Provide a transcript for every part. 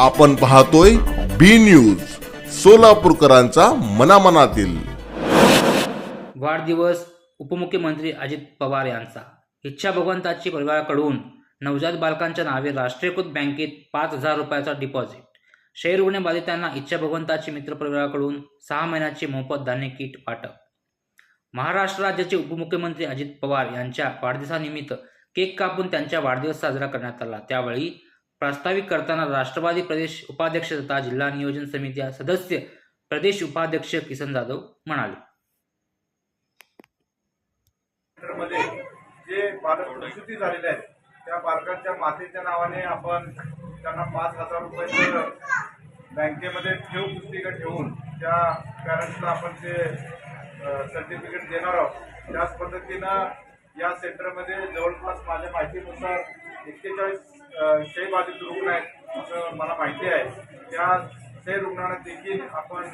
आपण पाहतोय बी न्यूज सोलापूरकरांचा मनामनातील. वाढदिवस उपमुख्यमंत्री अजित पवार यांचा. इच्छा भगवंताची परिवाराकडून नवजात बालकांच्या नावे राष्ट्रीयकृत बँकेत पाच हजार रुपयाचा डिपॉझिट क्षयरुग्ण बाधितांना इच्छा भगवंताची मित्र परिवाराकडून सहा महिन्याचे मोफत धान्य किट वाटप महाराष्ट्र राज्याचे उपमुख्यमंत्री अजित पवार यांच्या वाढदिवसानिमित्त केक कापून त्यांचा वाढदिवस साजरा करण्यात आला. त्यावेळी प्रास्ताविक करताना राष्ट्रवादी प्रदेश उपाध्यक्ष तथा जिल्हा नियोजन समिती सदस्य प्रदेश उपाध्यक्ष किसन जाधव म्हणाले. जे बालक झालेले आहेत त्या बालकांच्या मातेच्या नावाने आपण त्यांना पाच हजार रुपये बँकेमध्ये ठेव पुस्तिका ठेवून त्या पॅरेंट्सला आपण ते सर्टिफिकेट देणार आहोत. त्याच पद्धतीनं या सेंटरमध्ये जवळपास माझ्या माहितीनुसार एक्केचाळीस क्षयबाधित रुग्ण आहेत असं मला माहिती आहे. त्या क्षय रुग्णांना देखील आपण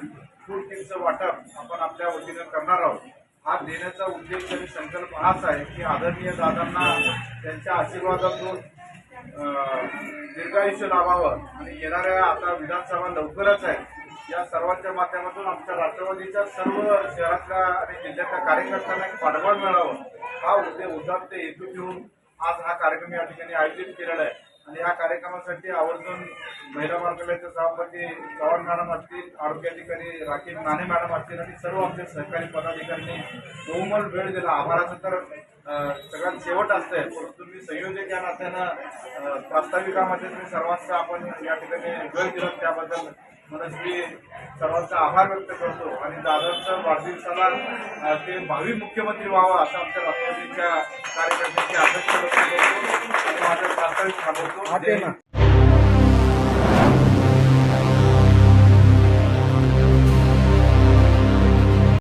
फूड किटचं वाटप आपण आपल्या वतीनं करणार आहोत. हा देण्याचा उद्देश आणि संकल्प हाच आहे की आदरणीय दादांना त्यांच्या आशीर्वादातून दीर्घायुष्य लाभावं. आणि येणाऱ्या आता विधानसभा लवकरच आहे. या सर्वांच्या माध्यमातून आमच्या राष्ट्रवादीच्या सर्व शहरातल्या आणि जिल्ह्यातल्या कार्यकर्त्यांना एक पाठबळ मिळावं. हा उद्योग उदात्त हेतू घेऊन आज हा कार्यक्रम या ठिकाणी आयोजित केलेला आहे. आणि या कार्यक्रमासाठी आवर्जून महिला मंत्रालयाचे सभापती चव्हाण मॅडम असतील आरोग्य अधिकारी राकेश नाणे मॅडम असतील आणि सर्व आमचे सहकारी पदाधिकाऱ्यांनी बहुमल वेळ दिला. आभाराचं तर सगळ्यात शेवट असतंय. परंतु मी संयोजक या नात्यानं प्रास्ताविकामध्ये तुम्ही सर्वांचा आपण या ठिकाणी वेळ दिला त्याबद्दल मनस्वी सर्वांचा आभार व्यक्त करतो. आणि दादांचं वाढदिवसाला अं, ते भावी मुख्यमंत्री व्हावा असं आमच्या राष्ट्रवादीच्या कार्यकर्त्यांची अपेक्षा व्यक्त करतो आणि माझं प्रास्ताविक थांबवतो